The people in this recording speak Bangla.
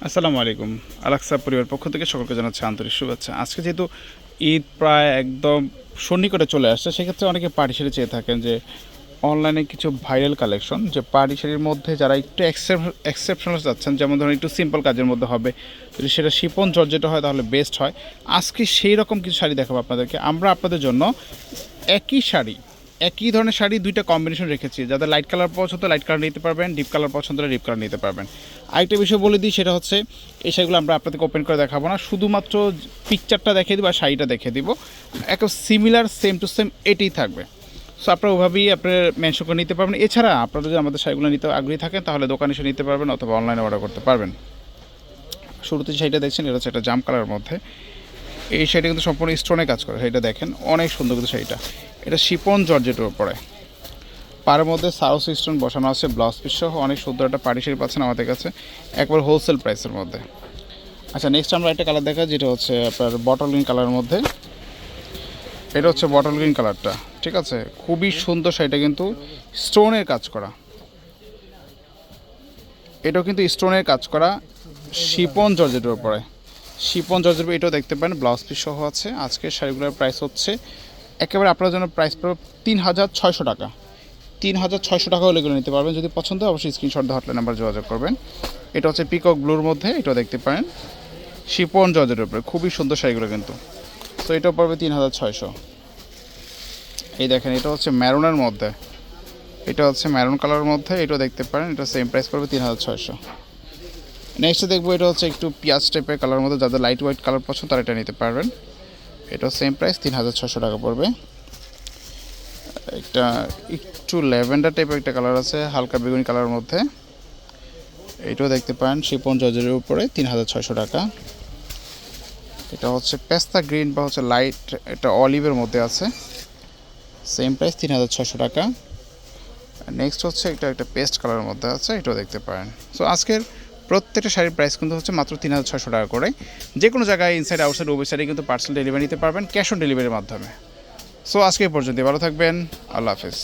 আসসালামু আলাইকুম। আলাক্সা পরিবার পক্ষ থেকে সকলকে জানাচ্ছি আন্তরিক শুভেচ্ছা। আজকে যেহেতু ঈদ প্রায় একদম সন্নিকটে চলে আসছে, সেক্ষেত্রে অনেকে পাটি শাড়ি চেয়ে থাকেন যে অনলাইনে কিছু ভাইরাল কালেকশন যে পাটি শাড়ির মধ্যে যারা একটু এক্সেপশনাল যাচ্ছেন, যেমন ধরুন একটু সিম্পল কাজের মধ্যে হবে, যদি সেটা শিপন জর্জেটা হয় তাহলে বেস্ট হয়। আজকে সেই রকম কিছু শাড়ি দেখাবো আপনাদেরকে। আমরা আপনাদের জন্য একই শাড়ি একই ধরনের শাড়ি দুইটা কম্বিনেশন রেখেছি। যাদের লাইট কালার পছন্দ লাইট কালার নিতে পারবেন ডিপ কালার পছন্দ ডিপ কালার নিতে পারবেন। আরেকটা বিষয় বলে দিই, সেটা হচ্ছে এই শাড়িগুলো আমরা আপনাদেরকে ওপেন করে দেখাবো না। শুধুমাত্র পিকচারটা দেখিয়ে দিব আর শাড়িটা দেখিয়ে দিব। একদম সিমিলার সেম টু সেম এটাই থাকবে। সো আপনারা ওভাবেই আপনার মেনশন করে নিতে পারবেন। এছাড়া আপনারা যদি আমাদের শাড়িগুলো নিতে আগ্রহী থাকেন, তাহলে দোকানে এসে নিতে পারবেন অথবা অনলাইনে অর্ডার করতে পারবেন। শুরুতে শাড়িটা দেখছেন, এটা হচ্ছে একটা জাম কালারের মধ্যে। এই শাড়িটা কিন্তু সম্পূর্ণ স্টোনে কাজ করে, শাড়িটা দেখেন, অনেক সুন্দর কিন্তু শাড়িটা। এটা শিপন জর্জেটের উপরে। পাড়ের মধ্যে সাউথ স্টোন বসানো আছে ব্লাউজ পিস সহ, অনেক সুন্দর একটা পাড়ি শাড়ি পাচ্ছেন আমাদের কাছে, একবার হোলসেল প্রাইসের মধ্যে। আচ্ছা নেক্সট আমরা একটা কালার দেখা যেটা হচ্ছে আপনার বটল গ্রিন কালারের মধ্যে। এটা হচ্ছে বটল গ্রিন কালারটা ঠিক আছে? খুবই সুন্দর শাড়িটা কিন্তু স্টোনের কাজ করা। এটাও কিন্তু স্টোনের কাজ করা শিপন জর্জেটের উপরে। শিপন জর্জের এটাও দেখতে পারেন ব্লাউজ পিস সহ আছে। আজকের শাড়িগুলোর প্রাইস হচ্ছে একেবারে আপনার জন্য প্রাইস পড়বে তিন হাজার ছয়শো টাকা। তিন হাজার ছয়শো টাকা হলে এগুলো নিতে পারবেন। যদি পছন্দ হয় অবশ্যই স্ক্রিনশট দিয়ে হটলাইন নাম্বার যোগাযোগ করবেন। এটা হচ্ছে পিকক ব্লুর মধ্যে, এটাও দেখতে পারেন। শিপন জর্জের উপরে, খুবই সুন্দর শাড়িগুলো কিন্তু। তো এটাও পড়বে তিন হাজার ছয়শো। এই দেখেন, এটা হচ্ছে ম্যারুনের মধ্যে। এটা হচ্ছে ম্যারুন কালারের মধ্যে, এটাও দেখতে পারেন। এটা সেম প্রাইস পড়বে তিন হাজার ছয়শো। নেক্সট দেখব, এটা হচ্ছে একটু পিঁয়াজ টাইপের কালারের মধ্যে। যাদের লাইট হোয়াইট কালার পছন্দ, তারা এটা নিতে পারবেন। এটা সেম প্রাইস তিন হাজার ছশো টাকা পড়বে। একটা একটু ল্যাভেন্ডার টাইপের একটা কালার আছে, হালকা বেগুনি কালারের মধ্যে। এটাও দেখতে পারেন শিপন জর্জের উপরে তিন হাজার ছয়শো টাকা। এটা হচ্ছে পেস্তা গ্রিন বা হচ্ছে লাইট এটা অলিভের মধ্যে আছে। সেম প্রাইস তিন হাজার ছশো টাকা। নেক্সট হচ্ছে এটা একটা পেস্ট কালারের মধ্যে আছে, এটাও দেখতে পারেন। সো আজকের প্রত্যেকটা শাড়ির প্রাইস কিন্তু হচ্ছে মাত্র তিন হাজার ছশো টাকা করে। যে কোনো জায়গায় ইনসাইড আউটসাইড ওয়েবসাইটে কিন্তু পার্সেল ডেলিভারি নিতে পারবেন ক্যাশ অন ডেলিভারির মাধ্যমে। সো আজকে পর্যন্ত ভালো থাকবেন। আল্লাহ হাফেজ।